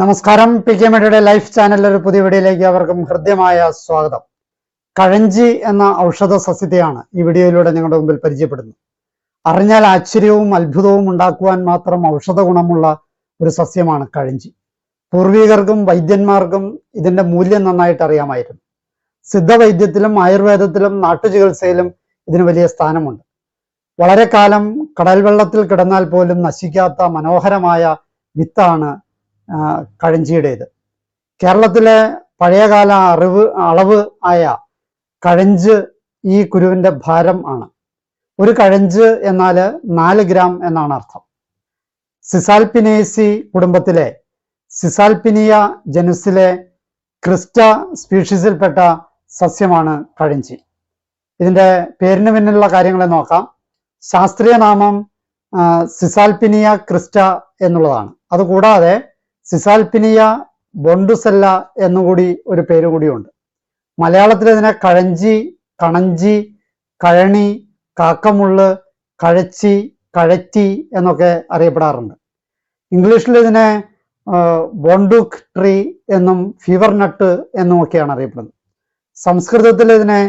നമസ്കാരം. P K മീഡിയയുടെ life ചാനലിൽ ഒരു പുതിയ വീഡിയോയിലേക്ക് അവർക്കും ഹൃദ്യമായ സ്വാഗതം. കഴഞ്ചി എന്ന ഔഷധ സസ്യതയാണ് ഈ വീഡിയോയിലൂടെ ഞങ്ങളുടെ മുമ്പിൽ പരിചയപ്പെടുന്നത്. അറിഞ്ഞാൽ ആശ്ചര്യവും അത്ഭുതവും ഉണ്ടാക്കുവാൻ മാത്രം ഔഷധ ഗുണമുള്ള ഒരു സസ്യമാണ് കഴഞ്ചി. പൂർവികർക്കും വൈദ്യന്മാർക്കും ഇതിന്റെ മൂല്യം നന്നായിട്ട് അറിയാമായിരുന്നു. സിദ്ധവൈദ്യത്തിലും ആയുർവേദത്തിലും നാട്ടുചികിത്സയിലും ഇതിന് വലിയ സ്ഥാനമുണ്ട്. വളരെ കാലം കടൽ വെള്ളത്തിൽ കിടന്നാൽ പോലും നശിക്കാത്ത മനോഹരമായ വിത്താണ് കഴഞ്ചിയുടേത് കേരളത്തിലെ പഴയകാല അറിവ് അളവ് ആയ കഴഞ്ച് ഈ കുരുവിന്റെ ഭാരം ആണ്. ഒരു കഴഞ്ച് എന്നാൽ നാല് ഗ്രാം എന്നാണ് അർത്ഥം. സിസാൽപിനേസി കുടുംബത്തിലെ സിസാൽപിനിയ ജനുസിലെ ക്രിസ്റ്റ സ്പീഷീസിൽപ്പെട്ട സസ്യമാണ് കഴഞ്ചി ഇതിന്റെ പേരിന് പിന്നിലുള്ള കാര്യങ്ങളെ നോക്കാം. ശാസ്ത്രീയ നാമം സിസാൽപിനിയ ക്രിസ്റ്റ എന്നുള്ളതാണ്. അതുകൂടാതെ സിസാൽപിനിയ ബൊണ്ടുസെല്ല എന്നുകൂടി ഒരു പേര് കൂടിയുണ്ട്. മലയാളത്തിൽ ഇതിനെ കഴഞ്ചി കണഞ്ചി കഴണി കാക്കമുള്ള് കഴച്ചി കഴറ്റി എന്നൊക്കെ അറിയപ്പെടാറുണ്ട്. ഇംഗ്ലീഷിൽ ഇതിനെ ബോണ്ടുക് ട്രീ എന്നും ഫീവർ നട്ട് എന്നും ഒക്കെയാണ് അറിയപ്പെടുന്നത്. സംസ്കൃതത്തിൽ ഇതിനെ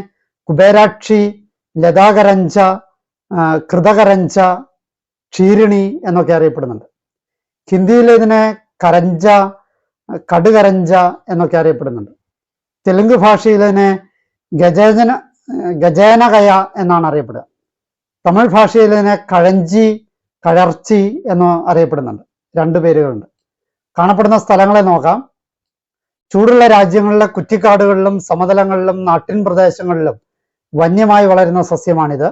കുബേരാക്ഷി ലതാകരഞ്ച കൃതകരഞ്ച ക്ഷീരിണി എന്നൊക്കെ അറിയപ്പെടുന്നുണ്ട്. ഹിന്ദിയിൽ ഇതിനെ കരഞ്ച കടുകരഞ്ച എന്നൊക്കെ അറിയപ്പെടുന്നുണ്ട്. തെലുങ്ക് ഭാഷയിൽ ഇതിനെ ഗജേന ഗജേനകയ എന്നാണ് അറിയപ്പെടുക. തമിഴ് ഭാഷയിൽ ഇതിനെ കഴഞ്ചി കഴർച്ചി എന്ന് അറിയപ്പെടുന്നുണ്ട്. രണ്ട് പേരുകളുണ്ട്. കാണപ്പെടുന്ന സ്ഥലങ്ങളെ നോക്കാം. ചൂടുള്ള രാജ്യങ്ങളിലെ കുറ്റിക്കാടുകളിലും സമതലങ്ങളിലും നാട്ടിൻ പ്രദേശങ്ങളിലും വന്യമായി വളരുന്ന സസ്യമാണിത്.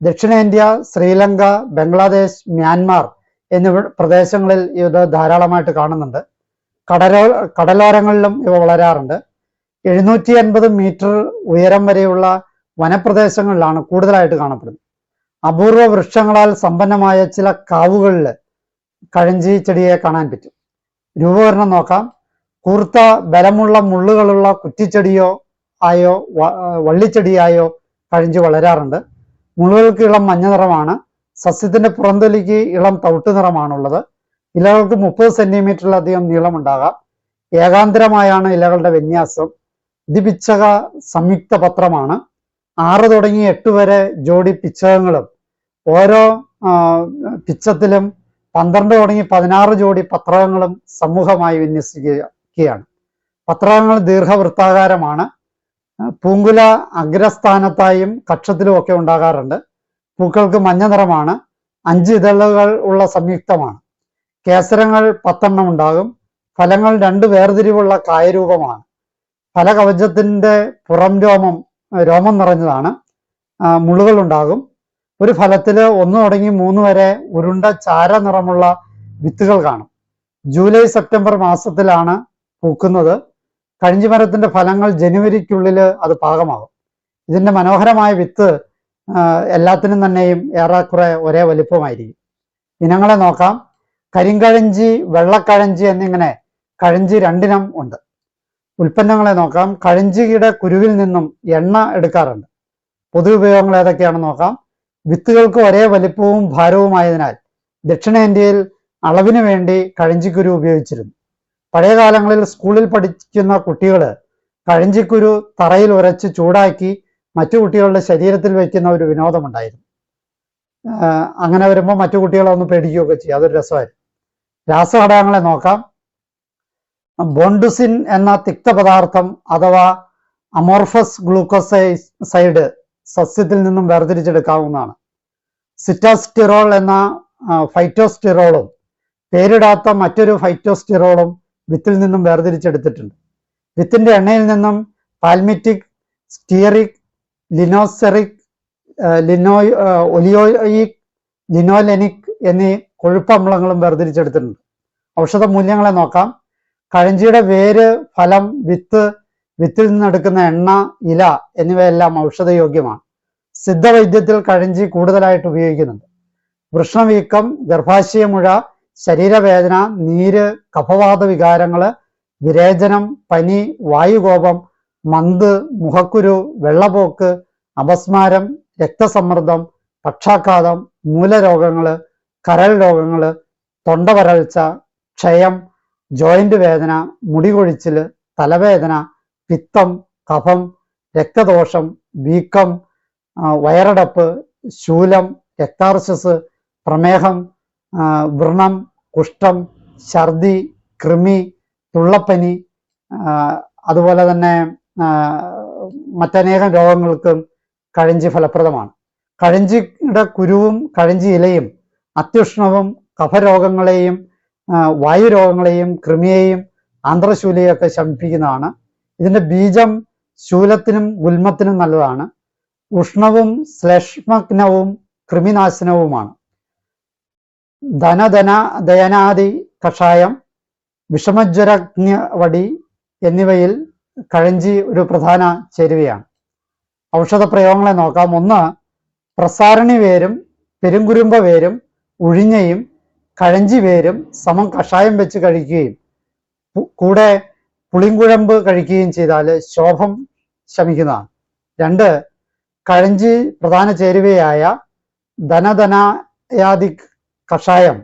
ദക്ഷിണേന്ത്യ ശ്രീലങ്ക ബംഗ്ലാദേശ് മ്യാൻമാർ എന്നിവ പ്രദേശങ്ങളിൽ ഇത് ധാരാളമായിട്ട് കാണുന്നുണ്ട്. കടലോ കടലോരങ്ങളിലും ഇവ വളരാറുണ്ട്. എഴുന്നൂറ്റി അൻപത് മീറ്റർ ഉയരം വരെയുള്ള വനപ്രദേശങ്ങളിലാണ് കൂടുതലായിട്ട് കാണപ്പെടുന്നത്. അപൂർവ വൃക്ഷങ്ങളാൽ സമ്പന്നമായ ചില കാവുകളിൽ കഴഞ്ചി ചെടിയെ കാണാൻ പറ്റും. രൂപകരണം നോക്കാം. കൂർത്ത ബലമുള്ള മുള്ളുകളുള്ള കുറ്റിച്ചെടിയോ ആയോ വള്ളിച്ചെടിയായോ കഴഞ്ചി വളരാറുണ്ട്. മുള്ളുകൾക്കുള്ള മഞ്ഞ നിറമാണ് സസ്യത്തിന്റെ പുറന്തൊലിക്ക് ഇളം തവിട്ട് നിറമാണുള്ളത്. ഇലകൾക്ക് മുപ്പത് സെന്റിമീറ്ററിലധികം നീളമുണ്ടാകാം. ഏകാന്തരമായാണ് ഇലകളുടെ വിന്യാസം. ദ്വിപിച്ഛക സംയുക്ത പത്രമാണ്. ആറ് തുടങ്ങി എട്ട് വരെ ജോഡി പിച്ചകങ്ങളും ഓരോ പിച്ചത്തിലും പന്ത്രണ്ട് തുടങ്ങി പതിനാറ് ജോഡി പത്രകങ്ങളും സമൂഹമായി വിന്യസിക്കുകയാണ്. പത്രകങ്ങൾ ദീർഘവൃത്താകാരമാണ്. പൂങ്കുല അഗ്രസ്ഥാനത്തായും കക്ഷത്തിലും ഒക്കെ ഉണ്ടാകാറുണ്ട്. പൂക്കൾക്ക് മഞ്ഞ നിറമാണ്. അഞ്ച് ഇതളുകൾ ഉള്ള സംയുക്തമാണ്. കേസരങ്ങൾ പത്തെണ്ണം ഉണ്ടാകും. ഫലങ്ങൾ രണ്ട് വേർതിരിവുള്ള കായരൂപമാണ്. ഫലകവചത്തിന്റെ പുറം രോമം രോമം നിറഞ്ഞതാണ്. മുളുകൾ ഉണ്ടാകും. ഒരു ഫലത്തിൽ ഒന്ന് തുടങ്ങി മൂന്ന് വരെ ഉരുണ്ട ചാര നിറമുള്ള വിത്തുകൾ കാണും. ജൂലൈ സെപ്റ്റംബർ മാസത്തിലാണ് പൂക്കുന്നത്. കഴിഞ്ചിമരത്തിന്റെ ഫലങ്ങൾ ജനുവരിക്കുള്ളിൽ അത് പാകമാകും. ഇതിന്റെ മനോഹരമായ വിത്ത് എല്ലാത്തിനും തന്നെയും ഏറെക്കുറെ ഒരേ വലിപ്പമായിരിക്കും. ഇനങ്ങളെ നോക്കാം. കരിങ്കഴഞ്ചി വെള്ളക്കഴഞ്ചി എന്നിങ്ങനെ കഴഞ്ചി രണ്ടിനം ഉണ്ട്. ഉൽപ്പന്നങ്ങളെ നോക്കാം. കഴഞ്ചിയുടെ കുരുവിൽ നിന്നും എണ്ണ എടുക്കാറുണ്ട്. പൊതു ഉപയോഗങ്ങൾ ഏതൊക്കെയാണെന്ന് നോക്കാം. വിത്തുകൾക്ക് ഒരേ വലിപ്പവും ഭാരവുമായതിനാൽ ദക്ഷിണേന്ത്യയിൽ അളവിന് വേണ്ടി കഴഞ്ചിക്കുരു ഉപയോഗിച്ചിരുന്നു. പഴയ കാലങ്ങളിൽ സ്കൂളിൽ പഠിക്കുന്ന കുട്ടികൾ കഴഞ്ചിക്കുരു തറയിൽ ഉരച്ച് ചൂടാക്കി മറ്റു കുട്ടികളുടെ ശരീരത്തിൽ വയ്ക്കുന്ന ഒരു വിനോദമുണ്ടായിരുന്നു. അങ്ങനെ വരുമ്പോൾ മറ്റു കുട്ടികളെ ഒന്ന് പേടിക്കുകയൊക്കെ ചെയ്യും. അതൊരു രസമായിരുന്നു. രാസഘടകങ്ങളെ നോക്കാം. ബോണ്ടുസിൻ എന്ന തിക്തപദാർത്ഥം അഥവാ അമോർഫസ് ഗ്ലൂക്കോസൈഡ് സസ്യത്തിൽ നിന്നും വേർതിരിച്ചെടുക്കാവുന്നതാണ്. സിറ്റാസ്റ്റിറോൾ എന്ന ഫൈറ്റോസ്റ്റിറോളും പേരിടാത്ത മറ്റൊരു ഫൈറ്റോസ്റ്റിറോളും വിത്തിൽ നിന്നും വേർതിരിച്ചെടുത്തിട്ടുണ്ട്. വിത്തിന്റെ എണ്ണയിൽ നിന്നും പാൽമിറ്റിക് സ്റ്റിയറിക് ലിനോസെറിക് ലിനോയ് ലിനോ ഒലിയോയിക് ലിനോലെനിക് എന്നീ കൊഴുപ്പമ്ലങ്ങളും വേർതിരിച്ചെടുത്തിട്ടുണ്ട്. ഔഷധ മൂല്യങ്ങളെ നോക്കാം. കഴഞ്ചിയുടെ വേര് ഫലം വിത്ത് വിത്തിൽ നിന്നെടുക്കുന്ന എണ്ണ ഇല എന്നിവയെല്ലാം ഔഷധയോഗ്യമാണ്. സിദ്ധവൈദ്യത്തിൽ കഴഞ്ചി കൂടുതലായിട്ട് ഉപയോഗിക്കുന്നുണ്ട്. വൃഷ്ണവീക്കം ഗർഭാശയമുഴ ശരീരവേദന നീര് കഫവാത വികാരങ്ങൾ വിരേചനം പനി വായുകോപം മന്ത് മുഖക്കുരു വെള്ളപോക്ക് അപസ്മാരം രക്തസമ്മർദ്ദം പക്ഷാഘാതം മൂലരോഗങ്ങൾ കരൾ രോഗങ്ങൾ തൊണ്ടവരൾച്ച ക്ഷയം ജോയിന്റ് വേദന മുടി കൊഴിച്ചിൽ തലവേദന പിത്തം കഫം രക്തദോഷം വീക്കം വയറടപ്പ് ശൂലം രക്താർശസ് പ്രമേഹം വ്രണം കുഷ്ഠം ഛർദി കൃമി തുള്ളപ്പനി അതുപോലെ തന്നെ മറ്റനേകം രോഗങ്ങൾക്കും കഴഞ്ചി ഫലപ്രദമാണ്. കഴഞ്ചിയുടെ കുരുവും കഴഞ്ചി ഇലയും അത്യുഷ്ണവും കഫരോഗങ്ങളെയും വായുരോഗങ്ങളെയും കൃമിയെയും ആന്ത്രശൂലയും ഒക്കെ ശമിപ്പിക്കുന്നതാണ്. ഇതിന്റെ ബീജം ശൂലത്തിനും ഗുൽമത്തിനും നല്ലതാണ്. ഉഷ്ണവും ശ്ലേഷ്മഗ്നവും കൃമിനാശനവുമാണ് ധനധന ദയനാദി കഷായം വിഷമജ്വരജ്ഞ വടി എന്നിവയിൽ കഴഞ്ചി ഒരു പ്രധാന ചേരുവയാണ്. ഔഷധ പ്രയോഗങ്ങളെ നോക്കാം. ഒന്ന് പ്രസാരണി വേരും പെരുങ്കുരുമ്പ വേരും ഉഴിഞ്ഞയും കഴഞ്ചി വേരും സമം കഷായം വെച്ച് കഴിക്കുകയും കൂടെ പുളിങ്കുഴമ്പ് കഴിക്കുകയും ചെയ്താൽ ശോഭം ശമിക്കുന്നതാണ്. രണ്ട് കഴഞ്ചി പ്രധാന ചേരുവയായ ധനധനയാദി കഷായം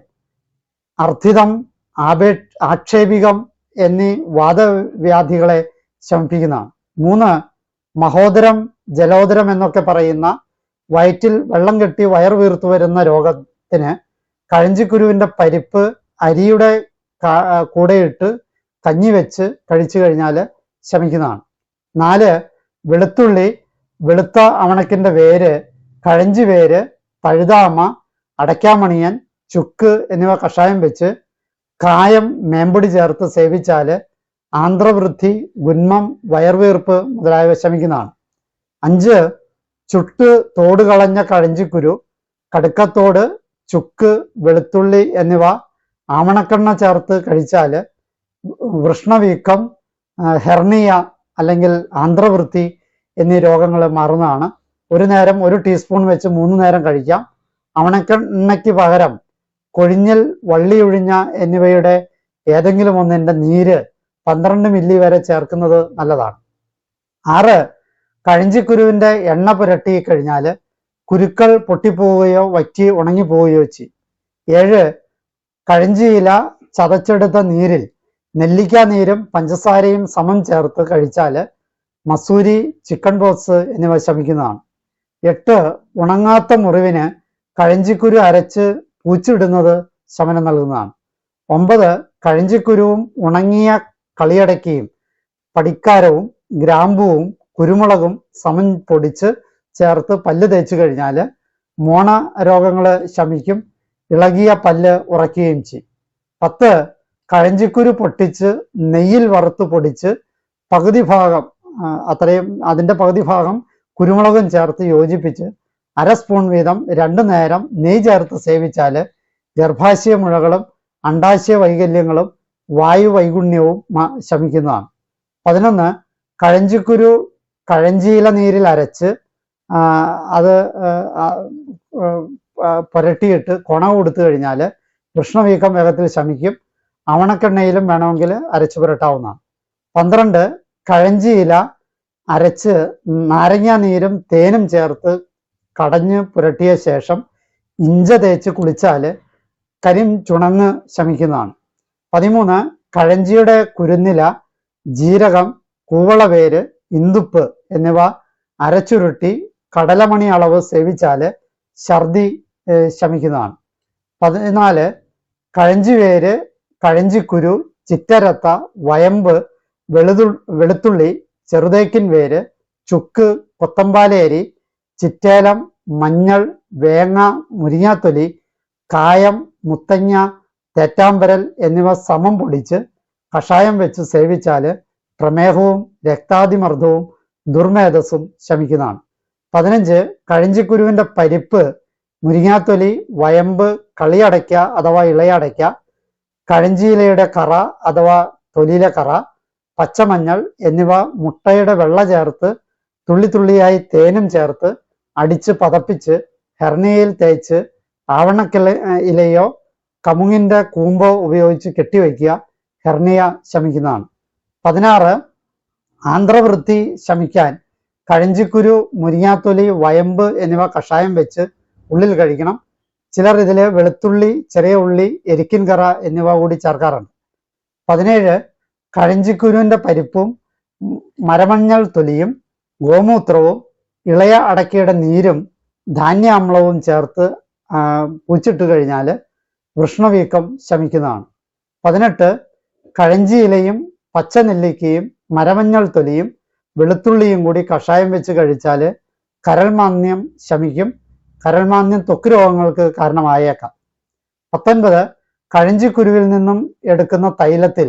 അർത്ഥിതം ആപേ ആക്ഷേപികം എന്നീ വാദവ്യാധികളെ ശമിപ്പിക്കുന്നതാണ് മൂന്ന് മഹോദരം ജലോദരം എന്നൊക്കെ പറയുന്ന വയറ്റിൽ വെള്ളം കെട്ടി വയർ വീർത്തു വരുന്ന രോഗത്തിന് കഴഞ്ചിക്കുരുവിന്റെ പരിപ്പ് അരിയുടെ കൂടെയിട്ട് കഞ്ഞി വെച്ച് കഴിച്ചു കഴിഞ്ഞാൽ ശമിക്കുന്നതാണ്. നാല് വെളുത്തുള്ളി വെളുത്ത അവണക്കിന്റെ വേര് കഴഞ്ചി വേര് പഴുതാമ അടയ്ക്കാമണിയൻ ചുക്ക് എന്നിവ കഷായം വെച്ച് കായം മേമ്പൊടി ചേർത്ത് സേവിച്ചാൽ ആന്ധ്രവൃദ്ധി ഗുന്മം വയർവീർപ്പ് മുതലായവ ശമിക്കുന്നതാണ് അഞ്ച് ചുട്ട് തോട് കളഞ്ഞ കഴിഞ്ചിക്കുരു കടുക്കത്തോട് ചുക്ക് വെളുത്തുള്ളി എന്നിവ ആമണക്കെണ്ണ ചേർത്ത് കഴിച്ചാൽ വൃഷ്ണവീക്കം ഹെർണിയ അല്ലെങ്കിൽ ആന്ധ്രവൃത്തി എന്നീ രോഗങ്ങൾ മാറുന്നതാണ്. ഒരു നേരം ഒരു ടീസ്പൂൺ വെച്ച് മൂന്ന് നേരം കഴിക്കാം. അവണക്കെണ്ണയ്ക്ക് പകരം കൊഴിഞ്ഞൽ വള്ളിയൊഴിഞ്ഞ എന്നിവയുടെ ഏതെങ്കിലും ഒന്നിന്റെ നീര് പന്ത്രണ്ട് മില്ലി വരെ ചേർക്കുന്നത് നല്ലതാണ്. ആറ് കഴിഞ്ചിക്കുരുവിന്റെ എണ്ണ പുരട്ടി കഴിഞ്ഞാൽ കുരുക്കൾ പൊട്ടിപ്പോവുകയോ വറ്റി ഉണങ്ങിപ്പോവുകയോ ചെയ്യും. ഏഴ് കഴിഞ്ചിയില ചതച്ചെടുത്ത നീരിൽ നെല്ലിക്ക നീരും പഞ്ചസാരയും സമം ചേർത്ത് കഴിച്ചാൽ മസൂരി ചിക്കൻ ബോക്സ് എന്നിവ ശമിക്കുന്നതാണ്. എട്ട് ഉണങ്ങാത്ത മുറിവിന് കഴിഞ്ചിക്കുരു അരച്ച് പൂച്ചിടുന്നത് ശമനം നൽകുന്നതാണ്. ഒമ്പത് കഴിഞ്ചിക്കുരുവും ഉണങ്ങിയ കളിയടക്കിയും പടിക്കാരവും ഗ്രാമ്പുവും കുരുമുളകും സമം പൊടിച്ച് ചേർത്ത് പല്ല് തേച്ചു കഴിഞ്ഞാൽ മോണ രോഗങ്ങൾ ശമിക്കും ഇളകിയ പല്ല് ഉറക്കുകയും ചെയ്യും. പത്ത് കഴഞ്ചിക്കുരു പൊട്ടിച്ച് നെയ്യിൽ വറുത്ത് പൊടിച്ച് പകുതി ഭാഗം അത്രയും അതിന്റെ പകുതി ഭാഗം കുരുമുളകും ചേർത്ത് യോജിപ്പിച്ച് അര സ്പൂൺ വീതം രണ്ടു നേരം നെയ്യ് ചേർത്ത് സേവിച്ചാൽ ഗർഭാശയ മുഴകളും അണ്ടാശയ വൈകല്യങ്ങളും വായു വൈഗുണ്യവും മ- ശമിക്കുന്നതാണ്. പതിനൊന്ന് കഴഞ്ചിക്കുരു കഴഞ്ചിയില നീരിൽ അരച്ച് അത് പുരട്ടിയിട്ട് കൊണ കൊടുത്തു കഴിഞ്ഞാൽ കൃഷ്ണവീക്കം വേഗത്തിൽ ശമിക്കും. അവണക്കെണ്ണയിലും വേണമെങ്കിൽ അരച്ച് പുരട്ടാവുന്നതാണ്. പന്ത്രണ്ട് കഴഞ്ചിയില അരച്ച് നാരങ്ങ നീരും തേനും ചേർത്ത് കടഞ്ഞ് പുരട്ടിയ ശേഷം ഇഞ്ച തേച്ച് കുളിച്ചാൽ കരിം ചുണങ്ങ് ശമിക്കുന്നതാണ്. പതിമൂന്ന് കഴഞ്ചിയുടെ കുരുന്നില ജീരകം കൂവളവേര് ഇന്ദുപ്പ് എന്നിവ അരച്ചുരുട്ടി കടലമണി അളവ് സേവിച്ചാൽ ഛർദി ശമിക്കുന്നതാണ്. പതിനാല് കഴഞ്ചിവേര് കഴഞ്ചിക്കുരു ചിറ്റരത്ത വയമ്പ് വെളുതു വെളുത്തുള്ളി ചെറുതേക്കിൻ വേര് ചുക്ക് കൊത്തമ്പാലേരി ചിറ്റേലം മഞ്ഞൾ വേങ്ങ മുരിങ്ങാത്തൊലി കായം മുത്തങ്ങ തേറ്റാമ്പരൽ എന്നിവ സമം പൊടിച്ച് കഷായം വെച്ച് സേവിച്ചാൽ പ്രമേഹവും രക്താതിമർദ്ദവും ദുർമേധസ്സും ശമിക്കുന്നതാണ്. പതിനഞ്ച് കഴിഞ്ചിക്കുരുവിന്റെ പരിപ്പ് മുരിങ്ങാത്തൊലി വയമ്പ് കളിയടയ്ക്ക അഥവാ ഇളയടയ്ക്ക കഴിഞ്ചിയിലയുടെ കറ അഥവാ തൊലിയിലെ കറ പച്ചമഞ്ഞൾ എന്നിവ മുട്ടയുടെ വെള്ള ചേർത്ത് തുള്ളി തുള്ളിയായി തേനും ചേർത്ത് അടിച്ച് പതപ്പിച്ച് ഹെർണിയയിൽ തേച്ച് ആവണക്കില ഇലയോ കമുങ്ങിന്റെ കൂമ്പ് ഉപയോഗിച്ച് കെട്ടിവയ്ക്കുക ഹെർണിയ ശമിക്കുന്നതാണ്. പതിനാറ് ആന്ധ്രവൃത്തി ശമിക്കാൻ കഴഞ്ചിക്കുരു മുരിങ്ങാത്തൊലി വയമ്പ് എന്നിവ കഷായം വെച്ച് ഉള്ളിൽ കഴിക്കണം. ചിലർ ഇതിൽ വെളുത്തുള്ളി ചെറിയ ഉള്ളി എരിക്കിൻ കറ എന്നിവ കൂടി ചേർക്കാറുണ്ട്. പതിനേഴ് കഴഞ്ചിക്കുരുവിന്റെ പരിപ്പും മരമഞ്ഞൾ തൊലിയും ഗോമൂത്രവും ഇളയ അടക്കയുടെ നീരും ധാന്യാമ്ലവും ചേർത്ത് പൂച്ചിട്ട് കഴിഞ്ഞാൽ വൃഷ്ണവീക്കം ശമിക്കുന്നതാണ്. പതിനെട്ട് കഴഞ്ചിയിലയും പച്ച നെല്ലിക്കയും മരമഞ്ഞൾ തൊലിയും വെളുത്തുള്ളിയും കൂടി കഷായം വെച്ച് കഴിച്ചാൽ കരൾമാന്യം ശമിക്കും. കരൾമാന്യം ത്വക്ക് രോഗങ്ങൾക്ക് കാരണമായേക്കാം. പത്തൊൻപത് കഴഞ്ചിക്കുരുവിൽ നിന്നും എടുക്കുന്ന തൈലത്തിൽ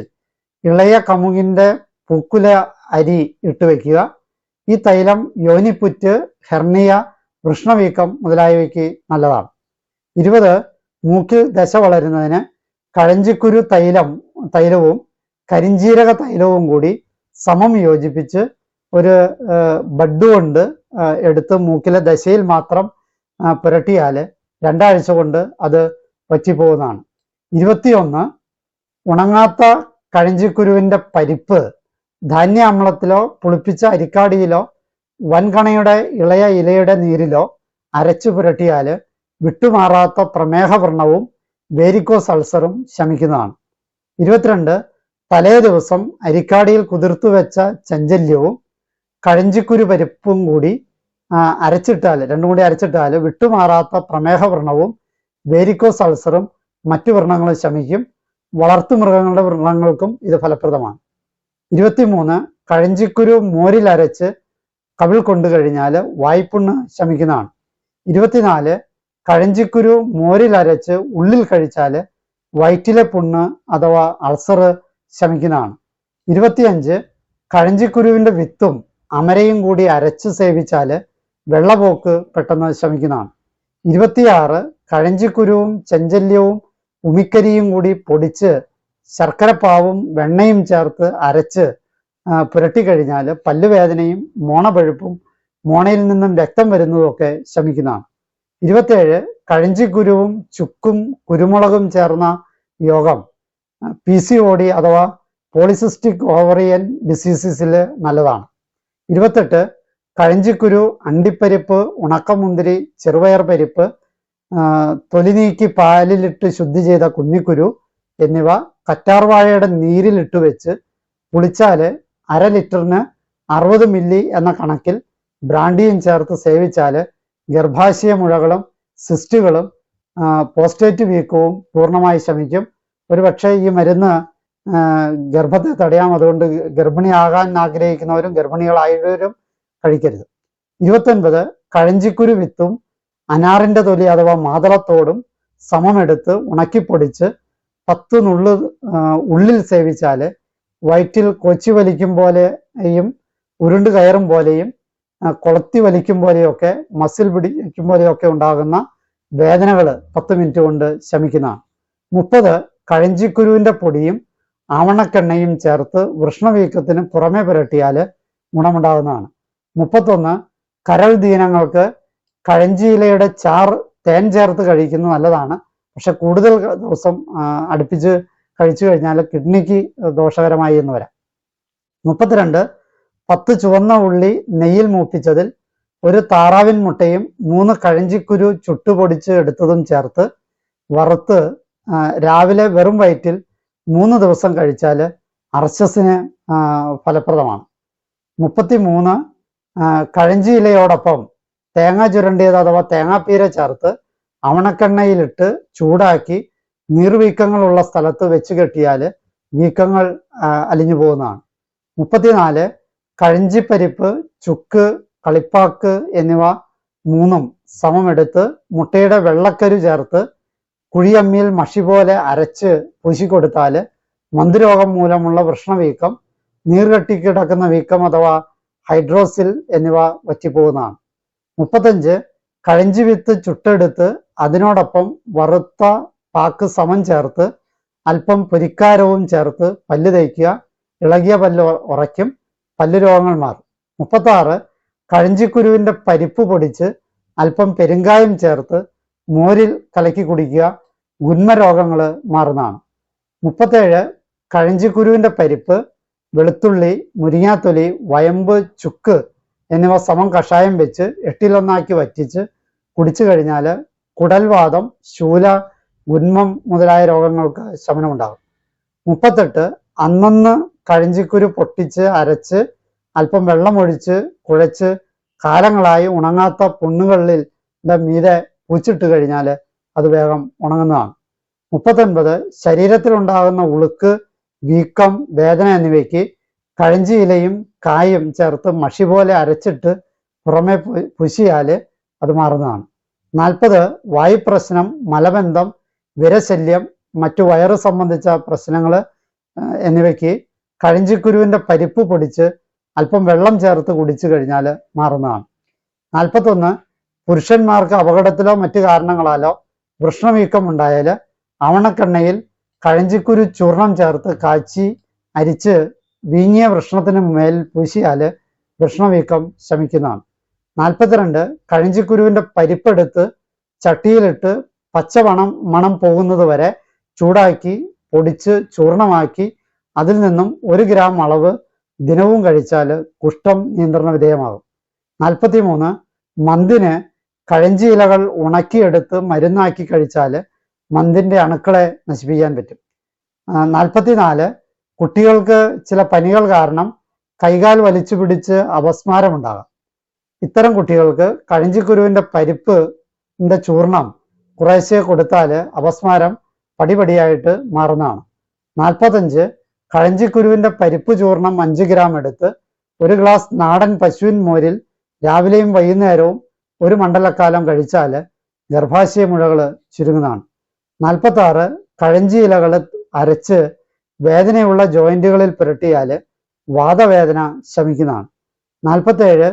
ഇളയ കമുകിന്റെ പൂക്കുല അരി ഇട്ട് വയ്ക്കുക ഈ തൈലം യോനിപ്പുറ്റ് ഹെർണിയ വൃഷ്ണവീക്കം മുതലായവയ്ക്ക് നല്ലതാണ്. ഇരുപത് മൂക്കിൽ ദശ വളരുന്നതിന് കഴഞ്ചിക്കുരു തൈലം തൈലവും കരിഞ്ജീരക തൈലവും കൂടി സമം യോജിപ്പിച്ച് ഒരു ബഡ് കൊണ്ട് എടുത്ത് മൂക്കിലെ ദശയിൽ മാത്രം പുരട്ടിയാൽ രണ്ടാഴ്ച കൊണ്ട് അത് വറ്റിപ്പോകുന്നതാണ്. ഇരുപത്തിയൊന്ന് ഉണങ്ങാത്ത കഴിഞ്ചിക്കുരുവിന്റെ പരിപ്പ് ധാന്യ ധാന്യാമ്ലത്തിലോ പുളിപ്പിച്ച അരിക്കാടിയിലോ വൻകണയുടെ ഇളയ ഇലയുടെ നീരിലോ അരച്ചു പുരട്ടിയാൽ വിട്ടുമാറാത്ത പ്രമേഹ വ്രണവും വേരിക്കോസ് അൾസറും ശമിക്കുന്നതാണ്. ഇരുപത്തിരണ്ട് തലേ ദിവസം അരിക്കാടിയിൽ കുതിർത്തു വെച്ച ചഞ്ചല്യവും കഴഞ്ചിക്കുരു പരിപ്പും കൂടി അരച്ചിട്ടാൽ രണ്ടും കൂടി അരച്ചിട്ടാൽ വിട്ടുമാറാത്ത പ്രമേഹ വ്രണവും വേരിക്കോസ് അൾസറും മറ്റു വ്രണങ്ങളും ശമിക്കും. വളർത്തു മൃഗങ്ങളുടെ വ്രണങ്ങൾക്കും ഇത് ഫലപ്രദമാണ്. ഇരുപത്തിമൂന്ന് കഴഞ്ചിക്കുരു മോരിൽ അരച്ച് കവിൾ കൊണ്ടു കഴിഞ്ഞാൽ വായ്പുണ്ണ് ശമിക്കുന്നതാണ്. ഇരുപത്തിനാല് കഴഞ്ചിക്കുരു മോരിൽ അരച്ച് ഉള്ളിൽ കഴിച്ചാൽ വയറ്റിലെ പുണ്ണ് അഥവാ അൾസർ ശമിക്കുന്നതാണ്. ഇരുപത്തിയഞ്ച് കഴഞ്ചിക്കുരുവിന്റെ വിത്തും അമരയും കൂടി അരച്ച് സേവിച്ചാൽ വെള്ളപോക്ക് പെട്ടെന്ന് ശമിക്കുന്നതാണ്. ഇരുപത്തിയാറ് കഴഞ്ചിക്കുരുവും ചെഞ്ചല്യവും ഉമിക്കരിയും കൂടി പൊടിച്ച് ശർക്കരപ്പാവും വെണ്ണയും ചേർത്ത് അരച്ച് പുരട്ടി പുരട്ടിക്കഴിഞ്ഞാൽ പല്ലുവേദനയും മോണപഴുപ്പും മോണയിൽ നിന്നും രക്തം വരുന്നതും ഒക്കെ ശമിക്കുന്നതാണ്. ഇരുപത്തേഴ് കഴിഞ്ചിക്കുരുവും ചുക്കും കുരുമുളകും ചേർന്ന യോഗം. പി സി ഒ ഡി അഥവാ പോളിസിസ്റ്റിക് ഓവറിയൻ ഡിസീസസിൽ നല്ലതാണ്. ഇരുപത്തെട്ട് കഴിഞ്ചിക്കുരു അണ്ടിപ്പരിപ്പ് ഉണക്കമുന്തിരി ചെറുപയർ പരിപ്പ് തൊലി നീക്കി പാലിലിട്ട് ശുദ്ധി ചെയ്ത കുഞ്ഞിക്കുരു എന്നിവ കറ്റാർവാഴയുടെ നീരിലിട്ട് വെച്ച് കുളിച്ചാൽ അര ലിറ്ററിന് അറുപത് മില്ലി എന്ന കണക്കിൽ ബ്രാൻഡിയും ചേർത്ത് സേവിച്ചാൽ ഗർഭാശയ മുഴകളും സിസ്റ്റുകളും പോസ്റ്റേറ്റ് വീക്കവും പൂർണമായി ശമിക്കും. ഒരുപക്ഷെ ഈ മരുന്ന് ഗർഭത്തെ തടയാം. അതുകൊണ്ട് ഗർഭിണിയാകാൻ ആഗ്രഹിക്കുന്നവരും ഗർഭിണികളായവരും കഴിക്കരുത്. ഇരുപത്തൊൻപത് കഴഞ്ചിക്കുരു വിത്തും അനാറിന്റെ തൊലി അഥവാ മാതളത്തോടും സമമെടുത്ത് ഉണക്കിപ്പൊടിച്ച് പത്ത് നുള്ളു ഉള്ളിൽ സേവിച്ചാൽ വയറ്റിൽ കൊച്ചി വലിക്കും പോലെയും ഉരുണ്ട് കയറും പോലെയും കൊളത്തി വലിക്കും പോലെയൊക്കെ മസിൽ പിടിക്കും പോലെയൊക്കെ ഉണ്ടാകുന്ന വേദനകൾ പത്ത് മിനിറ്റ് കൊണ്ട് ശമിക്കുന്നതാണ്. മുപ്പത് കഴഞ്ചിക്കുരുവിന്റെ പൊടിയും ആവണക്കെണ്ണയും ചേർത്ത് വൃഷ്ണവീക്കത്തിന് പുറമെ പുരട്ടിയാൽ ഗുണമുണ്ടാകുന്നതാണ്. മുപ്പത്തൊന്ന് കരൾ ദീനങ്ങൾക്ക് കഴഞ്ചിയിലയുടെ ചാർ തേൻ ചേർത്ത് കഴിക്കുന്നത് നല്ലതാണ്. പക്ഷെ കൂടുതൽ ദിവസം അടുപ്പിച്ച് കഴിച്ചു കഴിഞ്ഞാൽ കിഡ്നിക്ക് ദോഷകരമായി എന്ന് വരാം. മുപ്പത്തിരണ്ട് പത്ത് ചുവന്ന ഉള്ളി നെയ്യിൽ മൂപ്പിച്ചതിൽ ഒരു താറാവിൻ മുട്ടയും മൂന്ന് കഴഞ്ചിക്കുരു ചുട്ടുപൊടിച്ച് എടുത്തതും ചേർത്ത് വറുത്ത് രാവിലെ വെറും വയറ്റിൽ മൂന്ന് ദിവസം കഴിച്ചാൽ അർശസിന് ഫലപ്രദമാണ്. മുപ്പത്തി മൂന്ന് കഴിഞ്ചി ഇലയോടൊപ്പം തേങ്ങ ചുരണ്ടിയത് അഥവാ തേങ്ങാപ്പീര ചേർത്ത് അവണക്കെണ്ണയിലിട്ട് ചൂടാക്കി നീർവീക്കങ്ങളുള്ള സ്ഥലത്ത് വെച്ച് കെട്ടിയാൽ വീക്കങ്ങൾ അലിഞ്ഞു പോകുന്നതാണ്. മുപ്പത്തിനാല് കഴഞ്ചിപ്പരിപ്പ് ചുക്ക് കളിപ്പാക്ക് എന്നിവ മൂന്നും സമമെടുത്ത് മുട്ടയുടെ വെള്ളക്കരു ചേർത്ത് കുഴിയമ്മിയിൽ മഷി പോലെ അരച്ച് പൂശിക്കൊടുത്താൽ മന്ദരോഗം മൂലമുള്ള വൃഷ്ണവീക്കം നീർകെട്ടി കിടക്കുന്ന വീക്കം അഥവാ ഹൈഡ്രോസിൽ എന്നിവ വറ്റിപ്പോകുന്നതാണ്. മുപ്പത്തഞ്ച് കഴിഞ്ചി വിത്ത് ചുട്ടെടുത്ത് അതിനോടൊപ്പം വറുത്ത പാക്ക് സമം ചേർത്ത് അല്പം പൊരിക്കാരവും ചേർത്ത് പല്ല് തേക്കുക ഇളകിയ പല്ല് ഉറയ്ക്കും പല്ല് രോഗങ്ങൾ മാറും. മുപ്പത്താറ് ആറ് പരിപ്പ് പൊടിച്ച് അല്പം പെരുങ്കായം ചേർത്ത് മോരിൽ കലക്കി കുടിക്കുക ഗുന്മ മാറുന്നതാണ്. മുപ്പത്തേഴ് കഴഞ്ചിക്കുരുവിന്റെ പരിപ്പ് വെളുത്തുള്ളി മുരിങ്ങാത്തൊലി വയമ്പ് ചുക്ക് എന്നിവ സമം കഷായം വെച്ച് എട്ടിലൊന്നാക്കി വറ്റിച്ച് കുടിച്ചു കഴിഞ്ഞാൽ കുടൽവാദം ശൂല ഗുന്മം മുതലായ രോഗങ്ങൾക്ക് ശമനമുണ്ടാകും. മുപ്പത്തെട്ട് അന്നന്ന് കഴിഞ്ചിക്കുരു പൊട്ടിച്ച് അരച്ച് അല്പം വെള്ളമൊഴിച്ച് കുഴച്ച് കാലങ്ങളായി ഉണങ്ങാത്ത പുണ്ണുകളിൽ മീതെ പൂച്ചിട്ട് കഴിഞ്ഞാൽ അത് വേഗം ഉണങ്ങുന്നതാണ്. മുപ്പത്തൊൻപത് ശരീരത്തിലുണ്ടാകുന്ന ഉളുക്ക് വീക്കം വേദന എന്നിവയ്ക്ക് കഴിഞ്ചിയിലയും കായും ചേർത്ത് മഷി പോലെ അരച്ചിട്ട് പുറമെ പുശിയാൽ അത് മാറുന്നതാണ്. നാൽപ്പത് വായുപ്രശ്നം മലബന്ധം വിരശല്യം മറ്റു വയറ് സംബന്ധിച്ച പ്രശ്നങ്ങൾ എന്നിവയ്ക്ക് കഴിഞ്ചിക്കുരുവിന്റെ പരിപ്പ് പൊടിച്ച് അല്പം വെള്ളം ചേർത്ത് കുടിച്ചു കഴിഞ്ഞാൽ മാറുന്നതാണ്. നാൽപ്പത്തൊന്ന് പുരുഷന്മാർക്ക് അപകടത്തിലോ മറ്റു കാരണങ്ങളാലോ വൃഷ്ണവീക്കം ഉണ്ടായാൽ അവണക്കെണ്ണയിൽ കഴിഞ്ചിക്കുരു ചൂർണം ചേർത്ത് കാച്ചി അരിച്ച് വീങ്ങിയ വൃഷ്ണത്തിന് മേൽ പൂശിയാൽ വൃഷ്ണവീക്കം ശമിക്കുന്നതാണ്. നാൽപ്പത്തിരണ്ട് കഴിഞ്ചിക്കുരുവിന്റെ പരിപ്പെടുത്ത് ചട്ടിയിലിട്ട് പച്ചമണം മണം പോകുന്നത് വരെ ചൂടാക്കി പൊടിച്ച് ചൂർണമാക്കി അതിൽ നിന്നും ഒരു ഗ്രാം അളവ് ദിനവും കഴിച്ചാൽ കുഷ്ഠം നിയന്ത്രണ വിധേയമാകും. നാൽപ്പത്തി മൂന്ന് മന്തിന് കഴഞ്ചി ഇലകൾ ഉണക്കിയെടുത്ത് മരുന്നാക്കി കഴിച്ചാൽ മന്തിന്റെ അണുക്കളെ നശിപ്പിക്കാൻ പറ്റും. നാൽപ്പത്തിനാല് കുട്ടികൾക്ക് ചില പനികൾ കാരണം കൈകാൽ വലിച്ചു പിടിച്ച് അപസ്മാരമുണ്ടാകാം ഇത്തരം കുട്ടികൾക്ക് കഴഞ്ചിക്കുരുവിന്റെ പരിപ്പ് ചൂർണം കുറേശ്ശെ കൊടുത്താൽ അപസ്മാരം പടിപടിയായിട്ട് മാറുന്നതാണ്. നാൽപ്പത്തഞ്ച് കഴഞ്ചിക്കുരുവിന്റെ പരിപ്പ് ചൂർണം അഞ്ച് ഗ്രാം എടുത്ത് ഒരു ഗ്ലാസ് നാടൻ പശുവിൻ മോരിൽ രാവിലെയും വൈകുന്നേരവും ഒരു മണ്ഡലക്കാലം കഴിച്ചാൽ ഗർഭാശയ മുഴകൾ ചുരുങ്ങുന്നതാണ്. നാൽപ്പത്തി ആറ് കഴഞ്ചി ഇലകൾ അരച്ച് വേദനയുള്ള ജോയിന്റുകളിൽ പുരട്ടിയാൽ വാദവേദന ശമിക്കുന്നതാണ്. നാൽപ്പത്തേഴ്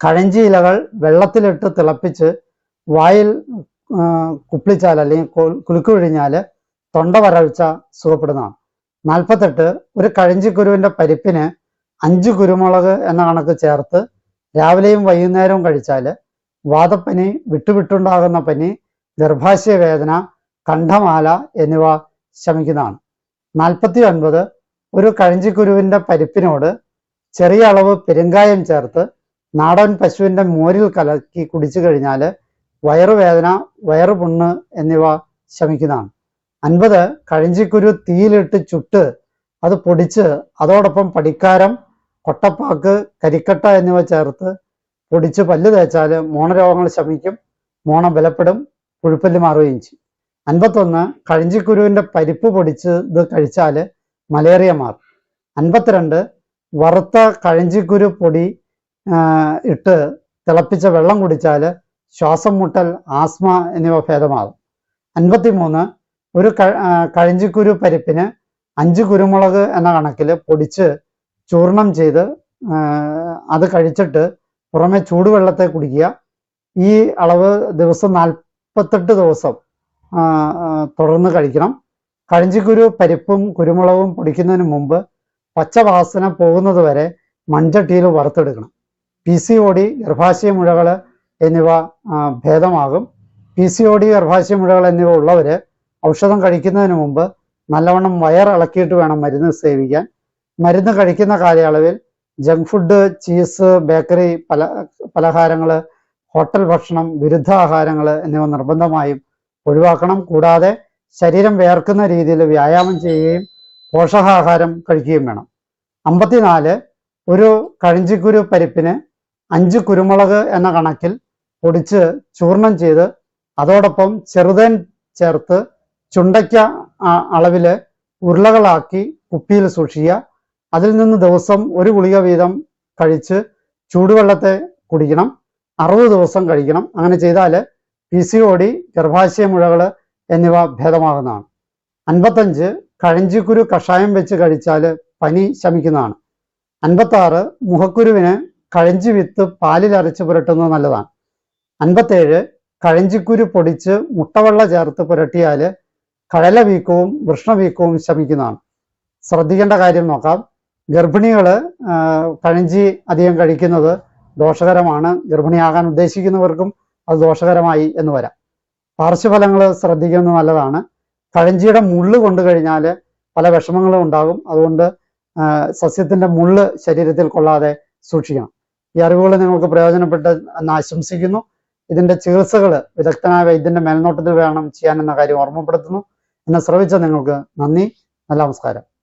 കഴഞ്ചി ഇലകൾ വെള്ളത്തിലിട്ട് തിളപ്പിച്ച് വായിൽ കുപ്പിളിച്ചാൽ അല്ലെങ്കിൽ കുലുക്ക് പിഴിഞ്ഞാൽ തൊണ്ട വരൾച്ച സുഖപ്പെടുന്നതാണ്. നാൽപ്പത്തെട്ട് ഒരു കഴഞ്ചിക്കുരുവിന്റെ പരിപ്പിന് അഞ്ച് കുരുമുളക് എന്ന കണക്ക് ചേർത്ത് രാവിലെയും വൈകുന്നേരവും കഴിച്ചാൽ വാദപ്പനി വിട്ടുവിട്ടുണ്ടാകുന്ന പനി ഗർഭാശയ വേദന കണ്ഠമാല എന്നിവ ശമിക്കുന്നതാണ്. നാൽപ്പത്തി ഒൻപത് ഒരു കഴഞ്ചിക്കുരുവിന്റെ പരിപ്പിനോട് ചെറിയ അളവ് പെരുങ്കായം ചേർത്ത് നാടൻ പശുവിന്റെ മോരിൽ കലക്കി കുടിച്ചു കഴിഞ്ഞാൽ വയറുവേദന വയറുപുണ്ണ് എന്നിവ ശമിക്കുന്നതാണ്. അൻപത് കഴിഞ്ചിക്കുരു തീയിലിട്ട് ചുട്ട് അത് പൊടിച്ച് അതോടൊപ്പം പടിക്കാരം കൊട്ടപ്പാക്ക് കരിക്കട്ട എന്നിവ ചേർത്ത് പൊടിച്ച് പല്ല് തേച്ചാൽ മോണരോഗങ്ങൾ ശമിക്കും മോണ ബലപ്പെടും പുഴുപ്പല്ല് മാറുകയും ചെയ്യും. അൻപത്തൊന്ന് കഴിഞ്ചിക്കുരുവിന്റെ പരിപ്പ് പൊടിച്ച് ഇത് കഴിച്ചാൽ മലേറിയ മാറും. അൻപത്തിരണ്ട് വറുത്ത കഴിഞ്ചിക്കുരു പൊടി ഇട്ട് തിളപ്പിച്ച വെള്ളം കുടിച്ചാൽ ശ്വാസം മുട്ടൽ ആസ്മ എന്നിവ ഭേദമാകും. അൻപത്തിമൂന്ന് ഒരു കഴിഞ്ചിക്കുരു പരിപ്പിന് അഞ്ച് കുരുമുളക് എന്ന കണക്കിൽ പൊടിച്ച് ചൂർണം ചെയ്ത് അത് കഴിച്ചിട്ട് പുറമെ ചൂടുവെള്ളത്തെ കുടിക്കുക. ഈ അളവ് ദിവസം നാൽപ്പത്തെട്ട് ദിവസം തുടർന്ന് കഴിക്കണം. കഴിഞ്ചിക്കുരു പരിപ്പും കുരുമുളകും പൊടിക്കുന്നതിന് മുമ്പ് പച്ചവാസന പോകുന്നത് വരെ മൺചട്ടിയിൽ വറുത്തെടുക്കണം. പി സി ഓടി ഗർഭാശയ മുഴകൾ എന്നിവ ഭേദമാകും. പി സി ഒ ഡി ഗർഭാശയ മുഴകൾ എന്നിവ ഉള്ളവർ ഔഷധം കഴിക്കുന്നതിന് മുമ്പ് നല്ലവണ്ണം വയർ ഇളക്കിയിട്ട് വേണം മരുന്ന് സേവിക്കാൻ. മരുന്ന് കഴിക്കുന്ന കാലയളവിൽ ജങ്ക് ഫുഡ് ചീസ് ബേക്കറി പല പലഹാരങ്ങൾ ഹോട്ടൽ ഭക്ഷണം വിരുദ്ധ ആഹാരങ്ങൾ എന്നിവ നിർബന്ധമായും ഒഴിവാക്കണം. കൂടാതെ ശരീരം വേർക്കുന്ന രീതിയിൽ വ്യായാമം ചെയ്യുകയും പോഷകാഹാരം കഴിക്കുകയും വേണം. അമ്പത്തിനാല് ഒരു കഴിഞ്ചിക്കുരു പരിപ്പിന് അഞ്ച് കുരുമുളക് എന്ന കണക്കിൽ പൊടിച്ച് ചൂർണം ചെയ്ത് അതോടൊപ്പം ചെറുതേൻ ചേർത്ത് ചുണ്ടയ്ക്ക അളവിൽ ഉരുളകളാക്കി കുപ്പിയിൽ സൂക്ഷിക്കുക അതിൽ നിന്ന് ദിവസം ഒരു ഗുളിക വീതം കഴിച്ച് ചൂടുവെള്ളത്തെ കുടിക്കണം. അറുപത് ദിവസം കഴിക്കണം. അങ്ങനെ ചെയ്താൽ പി സി ഒ ഡി ഗർഭാശയ മുഴകൾ എന്നിവ ഭേദമാകുന്നതാണ്. അൻപത്തഞ്ച് കഴഞ്ചിക്കുരു കഷായം വെച്ച് കഴിച്ചാൽ പനി ശമിക്കുന്നതാണ്. അൻപത്താറ് മുഖക്കുരുവിന് കഴഞ്ചി വിത്ത് പാലിൽ അരച്ച് പുരട്ടുന്നത് നല്ലതാണ്. അൻപത്തേഴ് കഴഞ്ചിക്കുരു പൊടിച്ച് മുട്ടവെള്ള ചേർത്ത് പുരട്ടിയാൽ കഴല വീക്കവും വൃഷ്ണവീക്കവും ശമിക്കുന്നതാണ്. ശ്രദ്ധിക്കേണ്ട കാര്യം നോക്കാം. ഗർഭിണികൾ കഴഞ്ചി അധികം കഴിക്കുന്നത് ദോഷകരമാണ്. ഗർഭിണിയാകാൻ ഉദ്ദേശിക്കുന്നവർക്കും അത് ദോഷകരമായി എന്ന് വരാം. പാർശ്വഫലങ്ങൾ ശ്രദ്ധിക്കുന്നത് നല്ലതാണ്. കഴഞ്ചിയുടെ മുള്ള് കൊണ്ടു കഴിഞ്ഞാൽ പല വിഷമങ്ങളും ഉണ്ടാകും. അതുകൊണ്ട് സസ്യത്തിന്റെ മുള്ള് ശരീരത്തിൽ കൊള്ളാതെ സൂക്ഷിക്കണം. ഈ അറിവുകൾ നിങ്ങൾക്ക് പ്രയോജനപ്പെട്ട് എന്ന് ആശംസിക്കുന്നു. ഇതിന്റെ ചികിത്സകൾ വിദഗ്ധനായ വൈദ്യന്റെ മേൽനോട്ടത്തിൽ വേണം ചെയ്യാൻ എന്ന കാര്യം ഓർമ്മപ്പെടുത്തുന്നു. എന്നെ ശ്രവിച്ച നിങ്ങൾക്ക് നന്ദി. നല്ല നമസ്കാരം.